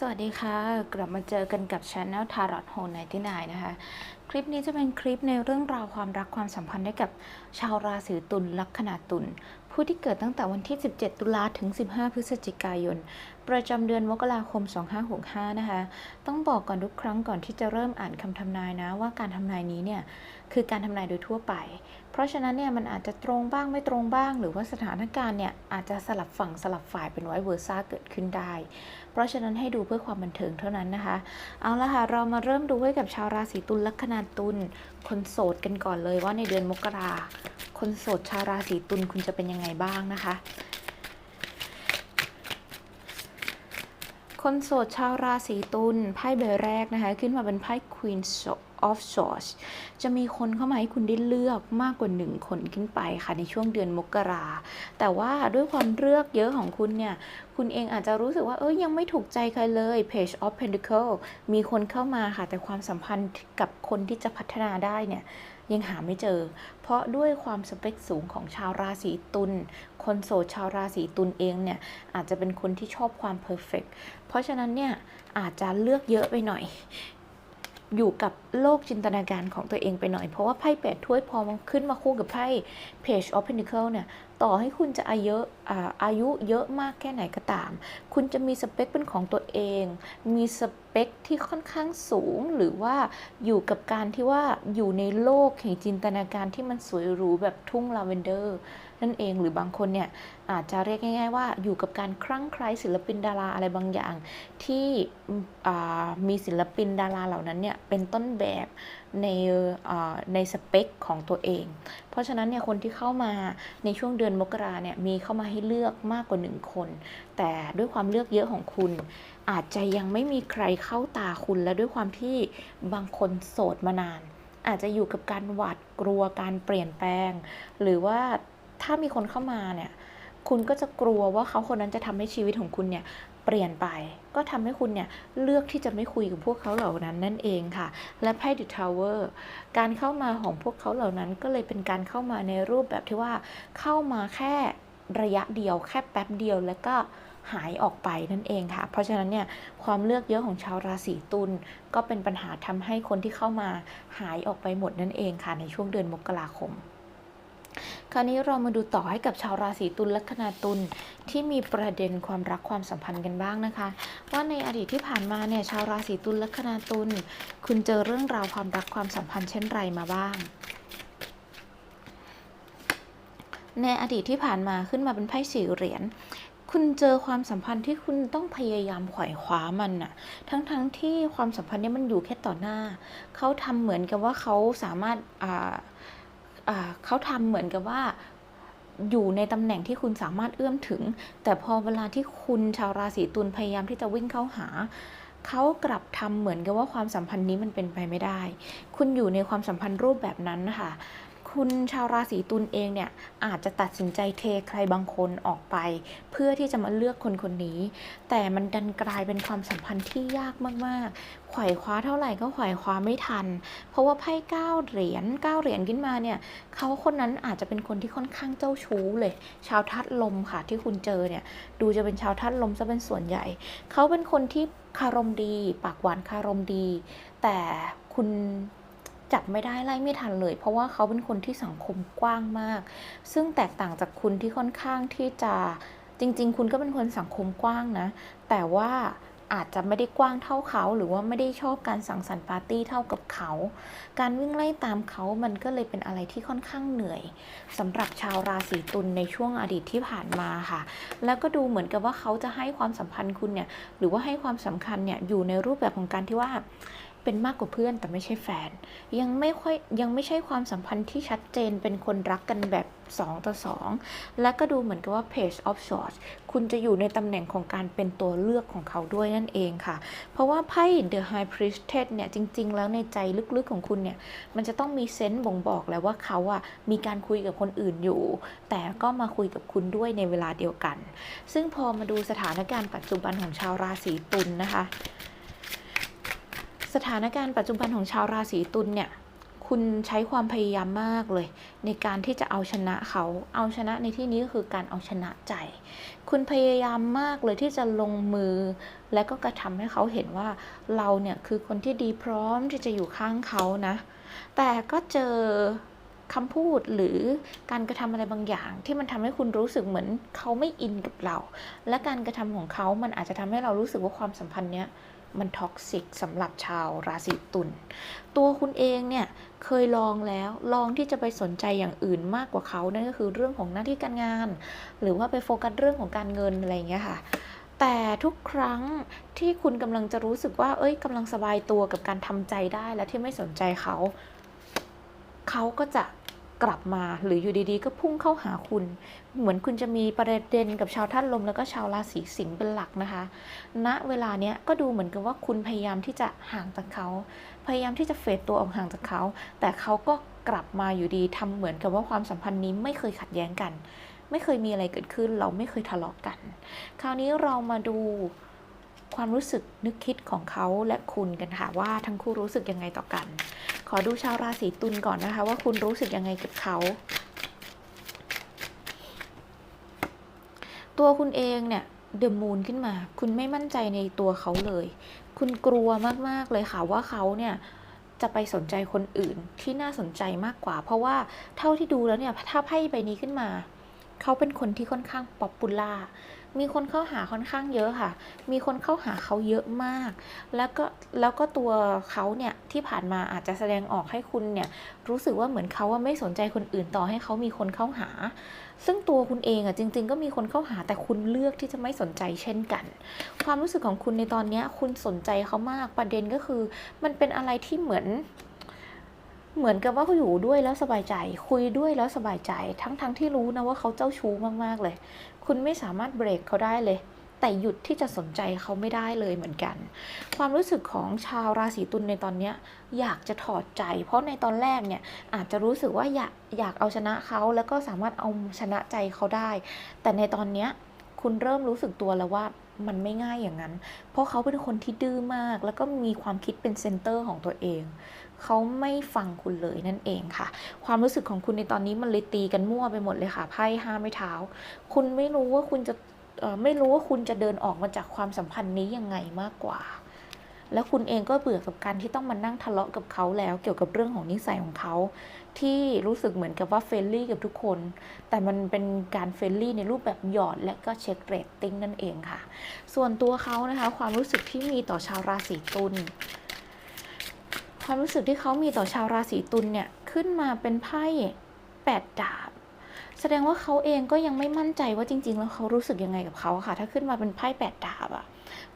สวัสดีค่ะ กลับมาเจอกันกับช anel Tarot Hole 99นะคะ ลิปนี้จะเป็นคลิปในเรื่องราวความรักความสัมพันธ์ให้กับชาวราศีตุลลัคนาตุลผู้ที่เกิดตั้งแต่วันที่ 17 ตุลาถึง 15 พฤศจิกายน ประจำเดือนมกราคม 2565 นะคะ ต้องบอกก่อนทุกครั้งก่อนที่จะเริ่มอ่านคำทำนายนะว่าการทำนายนี้เนี่ยคือการทำนายโดยทั่วไป เพราะฉะนั้นเนี่ยมันอาจจะตรงบ้างไม่ตรงบ้าง หรือว่าสถานการณ์เนี่ยอาจจะสลับฝั่งสลับฝ่ายเป็นไวเวอร์ซ่าเกิดขึ้นได้ เพราะฉะนั้นให้ดูเพื่อความบันเทิงเท่านั้นนะคะ เอาละค่ะเรามาเริ่มดูให้กับชาวราศีตุลลัคนาตุลคนโสดกันก่อนเลยว่าในเดือนมกราคนโสดชาวราศีตุลคุณจะเป็นยังไงบ้างนะคะ คนโสดชาวราศีตุลไพ่ใบแรกนะคะ ขึ้นมาเป็นไพ่ Queen of Swords จะมีคนเข้ามาให้คุณได้เลือกมากกว่าหนึ่งคนขึ้นไปค่ะในช่วงเดือนมกรา แต่ว่าด้วยความเลือกเยอะของคุณเนี่ย คุณเองอาจจะรู้สึกว่าเอ้ยยังไม่ถูกใจใครเลย Page of Pentacle มีคนเข้ามาค่ะ แต่ความสัมพันธ์กับคนที่จะพัฒนาได้เนี่ย ยังหาไม่เจอ เพราะด้วยความสเปคสูงของชาวราศีตุลคนโสดชาวราศีตุลเองเนี่ยอาจจะเป็นคนที่ชอบความเพอร์เฟกเพราะฉะนั้นเนี่ยอาจจะเลือกเยอะไปหน่อยอยู่กับโลกจินตนาการของตัวเองไปหน่อย เพราะว่าไพ่แปดถ้วยพอมันขึ้นมาคู่กับไพ่ Page of Pentacle เนี่ยต่อให้คุณจะอายุอายุเยอะมากแค่ไหนก็ตาม คุณจะมีสเปคเป็นของตัวเอง มีสเปคที่ค่อนข้างสูงหรือว่าอยู่กับการที่ว่าอยู่ในโลกแห่งจินตนาการที่มันสวยหรูแบบทุ่งลาเวนเดอร์นั่นเองหรือบางคนเนี่ยอาจจะเรียกง่าย ๆ ว่าอยู่กับการคลั่งไคล้ศิลปินดาราอะไรบางอย่าง ที่มีศิลปินดาราเหล่านั้นเนี่ยเป็นต้นแบบ ในในสเปคของตัวเอง เพราะฉะนั้นเนี่ยคนที่เข้ามาในช่วงเดือนมกราเนี่ยมีเข้ามาให้เลือกมากกว่าหนึ่งคน แต่ด้วยความเลือกเยอะของคุณ อาจจะยังไม่มีใครเข้าตาคุณและด้วยความที่บางคนโสดมานาน อาจจะอยู่กับการหวาดกลัวการเปลี่ยนแปลง หรือว่าถ้ามีคนเข้ามาเนี่ยคุณก็จะกลัวว่าเขาคนนั้นจะทำให้ชีวิตของคุณเนี่ย เปลี่ยนไป ก็ทำให้คุณเนี่ยเลือกที่จะไม่คุยกับพวกเขาเหล่านั้นนั่นเองค่ะ และไพ่ The Tower การเข้ามาของพวกเขาเหล่านั้นก็เลยเป็นการเข้ามาในรูปแบบที่ว่าเข้ามาแค่ระยะเดียว แค่แป๊บเดียวแล้วก็หายออกไปนั่นเองค่ะ เพราะฉะนั้นเนี่ยความเลือกเยอะของชาวราศีตุลก็เป็นปัญหาทำให้คนที่เข้ามาหายออกไปหมดนั่นเองค่ะในช่วงเดือนมกราคม คราวนี้เรามาดูต่อให้กับชาวราศีตุลลัคนาตุลที่มีประเด็นความรักความสัมพันธ์กันบ้างนะคะ ว่าในอดีตที่ผ่านมาเนี่ยชาวราศีตุลลัคนาตุลคุณเจอเรื่องราวความรักความสัมพันธ์เช่นไรมาบ้าง ในอดีตที่ผ่านมาขึ้นมาเป็นไพ่สี่เหรียญคุณเจอความสัมพันธ์ที่คุณต้องพยายามขวายคว้ามันน่ะ ทั้งๆทที่ความสัมพันธ์เนี้มันอยู่แค่ต่อหน้า เขาทำเหมือนกับว่าเขาสามารถอ่า เขาทำเหมือนกับว่าอยู่ในตำแหน่งที่คุณสามารถเอื้อมถึง แต่พอเวลาที่คุณชาวราศีตุลพยายามที่จะวิ่งเข้าหา เขากลับทำเหมือนกับว่าความสัมพันธ์นี้มันเป็นไปไม่ได้ คุณอยู่ในความสัมพันธ์รูปแบบนั้นนะคะ คุณชาวราศีตุลเองเนี่ยอาจจะตัดสินใจเทใครบางคนออกไป เพื่อที่จะมาเลือกคนคนนี้ แต่มันดันกลายเป็นความสัมพันธ์ที่ยากมากๆไขว่คว้าเท่าไหร่ก็ไขว่คว้าไม่ทัน เพราะว่าไพ่เก้าเหรียญเก้าเหรียญขึ้นมาเนี่ยเขาคนนั้นอาจจะเป็นคนที่ค่อนข้างเจ้าชู้เลย ชาวทัดลมค่ะที่คุณเจอเนี่ยดูจะเป็นชาวทัดลมซะเป็นส่วนใหญ่ เขาเป็นคนที่คารมดี ปากหวานคารมดี แต่คุณ จับไม่ได้ไล่ไม่ทันเลย เพราะว่าเขาเป็นคนที่สังคมกว้างมาก ซึ่งแตกต่างจากคุณที่ค่อนข้างที่จะจริง ๆ คุณก็เป็นคนสังคมกว้างนะ แต่ว่าอาจจะไม่ได้กว้างเท่าเขา หรือว่าไม่ได้ชอบการสังสรรค์ปาร์ตี้เท่ากับเขา การวิ่งไล่ตามเขามันก็เลยเป็นอะไรที่ค่อนข้างเหนื่อยสำหรับชาวราศีตุลในช่วงอดีตที่ผ่านมาค่ะ แล้วก็ดูเหมือนกับว่าเขาจะให้ความสัมพันธ์คุณเนี่ย หรือว่าให้ความสำคัญเนี่ยอยู่ในรูปแบบของการที่ว่า เป็นมากกว่าเพื่อนแต่ไม่ใช่แฟน ยังไม่ค่อยยังไม่ใช่ความสัมพันธ์ที่ชัดเจนเป็นคนรักกันแบบ 2 ต่อ 2 และก็ดูเหมือนกับว่า Page of Swords คุณจะอยู่ในตำแหน่งของการเป็นตัวเลือกของเขาด้วยนั่นเองค่ะ เพราะว่าไพ่ The High Priestess เนี่ย จริง ๆ แล้วในใจลึกๆของคุณเนี่ย มันจะต้องมีเซนส์บ่งบอกแล้วว่าเขาอะมีการคุยกับคนอื่นอยู่ แต่ก็มาคุยกับคุณด้วยในเวลาเดียวกัน ซึ่งพอมาดูสถานการณ์ปัจจุบันของชาวราศีตุลนะคะ สถานการณ์ปัจจุบันของชาวราศีตุลเนี่ยคุณใช้ความพยายามมากเลย ในการที่จะเอาชนะเขา เอาชนะในที่นี้ก็คือการเอาชนะใจ คุณพยายามมากเลยที่จะลงมือ และก็กระทำให้เขาเห็นว่าเราเนี่ยคือคนที่ดีพร้อมที่จะอยู่ข้างเขานะ แต่ก็เจอคำพูดหรือการกระทำอะไรบางอย่าง ที่มันทำให้คุณรู้สึกเหมือนเขาไม่อินกับเรา และการกระทำของเขามันอาจจะทำให้เรารู้สึกว่าความสัมพันธ์เนี้ย มันท็อกซิกสำหรับชาวราศีตุลตัวคุณเองเนี่ยเคยลองแล้วลองที่จะไปสนใจอย่างอื่นมากกว่าเขานั่นก็คือเรื่องของหน้าที่การงาน หรือว่าไปโฟกัสเรื่องของการเงินอะไรอย่างเงี้ยค่ะแต่ทุกครั้งที่คุณกำลังจะรู้สึกว่า เอ้ยกำลังสบายตัวกับการทำใจได้และที่ไม่สนใจเขา เขาก็จะ กลับมาหรืออยู่ดีๆ ก็พุ่งเข้าหาคุณ เหมือนคุณจะมีประเด็นกับชาวท่านลมแล้วก็ชาวราศีสิงห์เป็นหลักนะคะณเวลาเนี้ยก็ดูเหมือนกับว่าคุณพยายามที่จะห่างจากเขา พยายามที่จะเฟดตัวออกห่างจากเขา แต่เขาก็กลับมาอยู่ดีทำเหมือนกับว่าความสัมพันธ์นี้ไม่เคยขัดแย้งกัน ไม่เคยมีอะไรเกิดขึ้น เราไม่เคยทะเลาะกัน คราวนี้เรามาดู ความรู้สึกนึกคิดของเขาและคุณกันค่ะว่าทั้งคู่รู้สึกยังไงต่อกัน ขอดูชาวราศีตุลก่อนนะคะ ว่าคุณรู้สึกยังไงกับเขาตัวคุณเองเนี่ยเดอะมูนขึ้นมา คุณไม่มั่นใจในตัวเขาเลย คุณกลัวมาก ๆ เลยค่ะว่าเขาเนี่ยจะไปสนใจคนอื่นที่น่าสนใจมากกว่า เพราะว่าเท่าที่ดูแล้วเนี่ยถ้าไพ่ใบนี้ขึ้นมา เขาเป็นคนที่ค่อนข้างป๊อปปูล่า มีคนเข้าหาค่อนข้างเยอะค่ะ มีคนเข้าหาเขาเยอะมาก แล้วก็แล้วก็ตัวเขาเนี่ยที่ผ่านมาอาจจะแสดงออกให้คุณเนี่ยรู้สึกว่าเหมือนเขาว่าไม่สนใจคนอื่นต่อให้เขามีคนเข้าหา ซึ่งตัวคุณเองอะจริง ๆ ก็มีคนเข้าหาแต่คุณเลือกที่จะไม่สนใจเช่นกัน ความรู้สึกของคุณในตอนนี้คุณสนใจเขามากประเด็นก็คือ มันเป็นอะไรที่เหมือน เหมือนกับว่าเขาอยู่ด้วยแล้วสบายใจ คุยด้วยแล้วสบายใจ ทั้งๆทที่รู้นะว่าเขาเจ้าชู้มากๆเลย คุณไม่สามารถเบรกเขาได้เลย แต่หยุดที่จะสนใจเขาไม่ได้เลยเหมือนกัน ความรู้สึกของชาวราศีตุลในตอนนี้อยากจะถอดใจ เพราะในตอนแรกเนี่ยอาจจะรู้สึกว่าอยากอยากเอาชนะเขาแล้วก็สามารถเอาชนะใจเขาได้ แต่ในตอนนี้คุณเริ่มรู้สึกตัวแล้วว่ามันไม่ง่ายอย่างนั้น เพราะเขาเป็นคนที่ดื้อมาก แล้วก็มีความคิดเป็นเซนเตอร์ของตัวเอง เขาไม่ฟังคุณเลยนั่นเองค่ะ ความรู้สึกของคุณในตอนนี้มันเลยตีกันมั่วไปหมดเลยค่ะไพ่ห้าไม่เท้า คุณไม่รู้ว่าคุณจะไม่รู้ว่าคุณจะเดินออกมาจากความสัมพันธ์นี้ยังไงมากกว่า แล้วคุณเองก็เบื่อกับการที่ต้องมานั่งทะเลาะกับเขาแล้ว เกี่ยวกับเรื่องของนิสัยของเขา ที่รู้สึกเหมือนกับว่าเฟรนลี่กับทุกคน แต่มันเป็นการเฟรนลี่ในรูปแบบหยอดและก็เช็คเรตติ้งนั่นเองค่ะ ส่วนตัวเขานะคะ ความรู้สึกที่มีต่อชาวราศีตุล ความรู้สึกที่เขามีต่อชาวราศีตุลเนี่ยขึ้นมาเป็นไพ่แปดดาบ แสดงว่าเขาเองก็ยังไม่มั่นใจว่าจริง ๆ แล้วเขารู้สึกยังไงกับเขาค่ะ ถ้าขึ้นมาเป็นไพ่แปดดาบอะ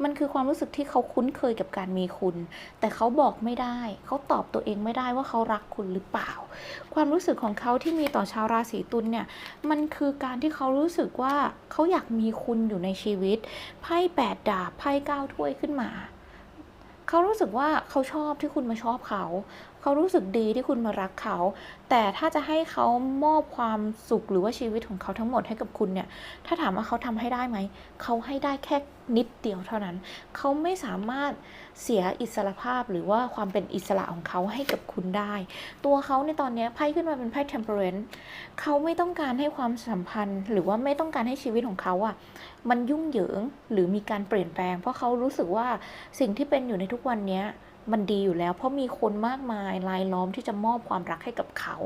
มันคือความรู้สึกที่เขาคุ้นเคยกับการมีคุณ แต่เขาบอกไม่ได้ เขาตอบตัวเองไม่ได้ว่าเขารักคุณหรือเปล่า ความรู้สึกของเขาที่มีต่อชาวราศีตุลเนี่ย มันคือการที่เขารู้สึกว่าเขาอยากมีคุณอยู่ในชีวิต ไพ่แปดดาบ ไพ่เก้าถ้วยขึ้นมา เขารู้สึกว่าเขาชอบที่คุณมาชอบเขาเขารู้สึกดีที่คุณมารักเขา แต่ถ้าจะให้เขามอบความสุขหรือว่าชีวิตของเขาทั้งหมดให้กับคุณเนี่ย ถ้าถามว่าเขาทำให้ได้ไหม เขาให้ได้แค่นิดเดียวเท่านั้น เขาไม่สามารถเสียอิสรภาพหรือว่าความเป็นอิสระของเขาให้กับคุณได้ ตัวเขาในตอนนี้ไพ่ขึ้นมาเป็นไพ่ temperance เขาไม่ต้องการให้ความสัมพันธ์ หรือว่าไม่ต้องการให้ชีวิตของเขาอะมันยุ่งเหยิงหรือมีการเปลี่ยนแปลง เพราะเขารู้สึกว่าสิ่งที่เป็นอยู่ในทุกวันเนี้ย มันดีอยู่แล้ว เพราะมีคนมากมายรายล้อมที่จะมอบความรักให้กับเขา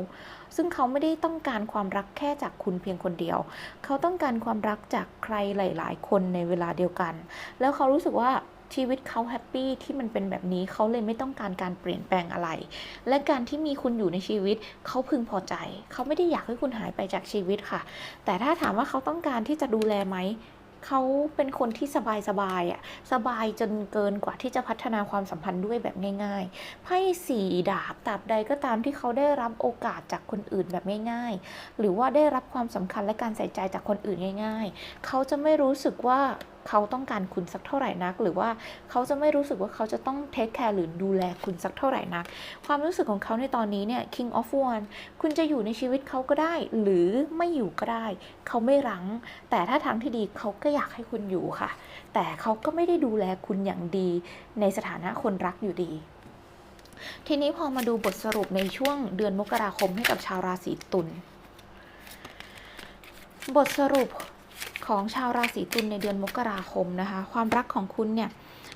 ซึ่งเขาไม่ได้ต้องการความรักแค่จากคุณเพียงคนเดียว เขาต้องการความรักจากใครหลาย ๆ คนในเวลาเดียวกัน แล้วเขารู้สึกว่าชีวิตเขาแฮปปี้ที่มันเป็นแบบนี้เขาเลยไม่ต้องการการเปลี่ยนแปลงอะไร และการที่มีคุณอยู่ในชีวิตเขาพึงพอใจ เขาไม่ได้อยากให้คุณหายไปจากชีวิตค่ะ แต่ถ้าถามว่าเขาต้องการที่จะดูแลไหม เขาเป็นคนที่สบายสบายๆอะสบายจนเกินกว่าที่จะพัฒนาความสัมพันธ์ด้วยแบบง่ายๆไพ่สีดาบตราบใดก็ตามที่เขาได้รับโอกาสจากคนอื่นแบบง่าย ๆ หรือว่าได้รับความสำคัญและการใส่ใจจากคนอื่นง่าย ๆ เขาจะไม่รู้สึกว่า เขาต้องการคุณสักเท่าไหร่นัก หรือว่าเขาจะไม่รู้สึกว่าเขาจะต้องเทคแคร์หรือดูแลคุณสักเท่าไหร่นัก ความรู้สึกของเขาในตอนนี้เนี่ย King of Wands คุณจะอยู่ในชีวิตเขาก็ได้ หรือไม่อยู่ก็ได้ เขาไม่รั้ง แต่ถ้าทางที่ดีเขาก็อยากให้คุณอยู่ค่ะ แต่เขาก็ไม่ได้ดูแลคุณอย่างดี ในสถานะคนรักอยู่ดีทีนี้พอมาดูบทสรุปในช่วงเดือนมกราคมให้กับชาวราศีตุล บทสรุป ของชาวราศีตุลในเดือนมกราคมนะคะ ความรักของคุณเนี่ย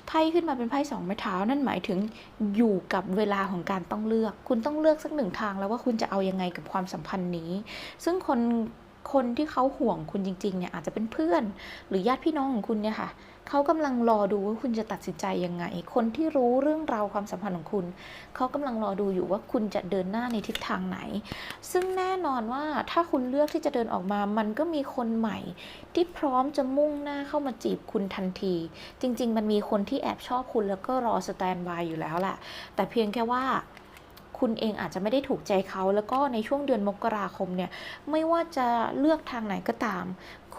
ไพ่ขึ้นมาเป็นไพ่สองไม้เท้านั่นหมายถึงอยู่กับเวลาของการต้องเลือก คุณต้องเลือกสักหนึ่งทางแล้วว่าคุณจะเอายังไงกับความสัมพันธ์นี้ ซึ่งคนคนที่เขาห่วงคุณจริงๆเนี่ยอาจจะเป็นเพื่อน หรือญาติพี่น้องของคุณเนี่ยค่ะ เขากำลังรอดูว่าคุณจะตัดสินใจยังไง คนที่รู้เรื่องราวความสัมพันธ์ของคุณ เขากำลังรอดูอยู่ว่าคุณจะเดินหน้าในทิศทางไหน ซึ่งแน่นอนว่าถ้าคุณเลือกที่จะเดินออกมา มันก็มีคนใหม่ ที่พร้อมจะมุ่งหน้าเข้ามาจีบคุณทันที จริง ๆ มันมีคนที่แอบชอบคุณแล้วก็รอสแตนบายอยู่แล้วแหละ แต่เพียงแค่ว่าคุณเองอาจจะไม่ได้ถูกใจเขา แล้วก็ในช่วงเดือนมกราคมเนี่ย ไม่ว่าจะเลือกทางไหนก็ตาม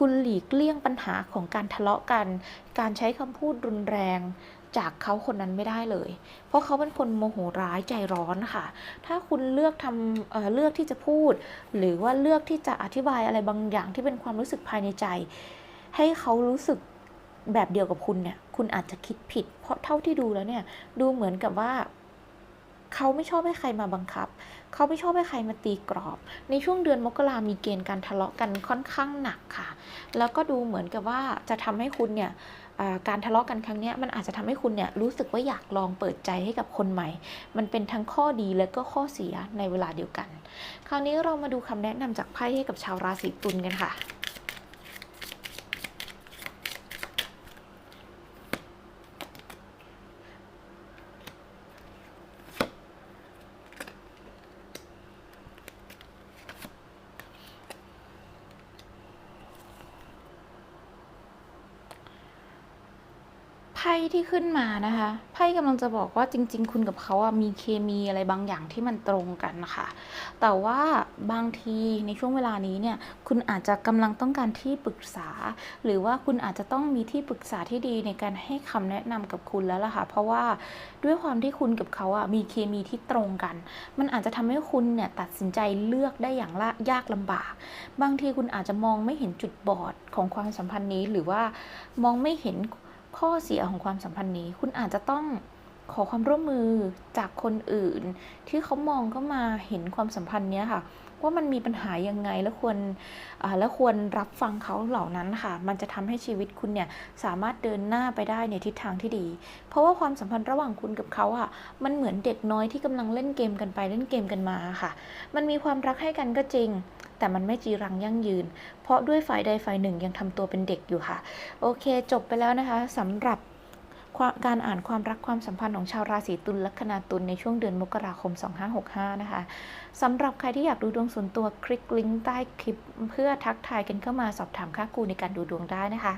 คุณหลีกเลี่ยงปัญหาของการทะเลาะกัน การใช้คำพูดรุนแรงจากเขาคนนั้นไม่ได้เลย เพราะเขาเป็นคนโมโหร้ายใจร้อนค่ะ ถ้าคุณเลือกทำเเลือกที่จะพูด หรือว่าเลือกที่จะอธิบายอะไรบางอย่างที่เป็นความรู้สึกภายในใจ ให้เขารู้สึกแบบเดียวกับคุณเนี่ย คุณอาจจะคิดผิด เพราะเท่าที่ดูแล้วเนี่ย ดูเหมือนกับว่า เขาไม่ชอบให้ใครมาบังคับ เขาไม่ชอบให้ใครมาตีกรอบ ในช่วงเดือนมกรามีเกณฑ์การทะเลาะกันค่อนข้างหนักค่ะ แล้วก็ดูเหมือนกับว่าจะทำให้คุณเนี่ยการทะเลาะกันครั้งนี้มันอาจจะทำให้คุณเนี่ยรู้สึกว่าอยากลองเปิดใจให้กับคนใหม่ มันเป็นทั้งข้อดีและก็ข้อเสียในเวลาเดียวกัน คราวนี้เรามาดูคำแนะนำจากไพ่ให้กับชาวราศีตุลกันค่ะ ไพ่ที่ขึ้นมานะคะไพ่กำลังจะบอกว่าจริง ๆ คุณกับเขาอะมีเคมีอะไรบางอย่างที่มันตรงกันนะคะแต่ว่าบางทีในช่วงเวลานี้เนี่ยคุณอาจจะกำลังต้องการที่ปรึกษา หรือว่าคุณอาจจะต้องมีที่ปรึกษาที่ดีในการให้คำแนะนำกับคุณแล้วล่ะค่ะ เพราะว่าด้วยความที่คุณกับเขาอะมีเคมีที่ตรงกัน มันอาจจะทำให้คุณเนี่ยตัดสินใจเลือกได้อย่างละยากลำบาก บางทีคุณอาจจะมองไม่เห็นจุดบอดของความสัมพันธ์นี้ หรือว่ามองไม่เห็น ข้อเสียของความสัมพันธ์นี้ คุณอาจจะต้อง ขอความร่วมมือจากคนอื่น ที่เขามองเข้ามาเห็นความสัมพันธ์เนี้ยค่ะว่ามันมีปัญหายังไงแล้วควรแล้วควรรับฟังเขาเหล่านั้นค่ะ มันจะทำให้ชีวิตคุณเนี่ยสามารถเดินหน้าไปได้ในทิศทางที่ดี เพราะว่าความสัมพันธ์ระหว่างคุณกับเขาอะมันเหมือนเด็กน้อยที่กำลังเล่นเกมกันไปเล่นเกมกันมาค่ะ มันมีความรักให้กันก็จริง แต่มันไม่จีรังยั่งยืน เพราะด้วยฝ่ายใดฝ่ายหนึ่งยังทำตัวเป็นเด็กอยู่ค่ะ โอเค จบไปแล้วนะคะสำหรับ การอ่านความรักความสัมพันธ์ของชาวราศีตุลลัคนาตุลในช่วงเดือนมกราคม 2565 นะคะสำหรับใครที่อยากดูดวงส่วนตัวคลิกลิงก์ใต้คลิป เพื่อทักทายกันเข้ามาสอบถามค่าครูในการดูดวงได้นะคะ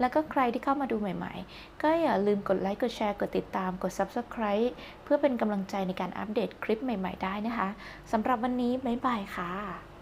แล้วก็ใครที่เข้ามาดูใหม่ๆ ก็อย่าลืมกดไลค์กดแชร์กดติดตามกด Subscribe เพื่อเป็นกำลังใจในการอัปเดตคลิปใหม่ ๆ ได้นะคะสำหรับวันนี้บ๊ายบายค่ะ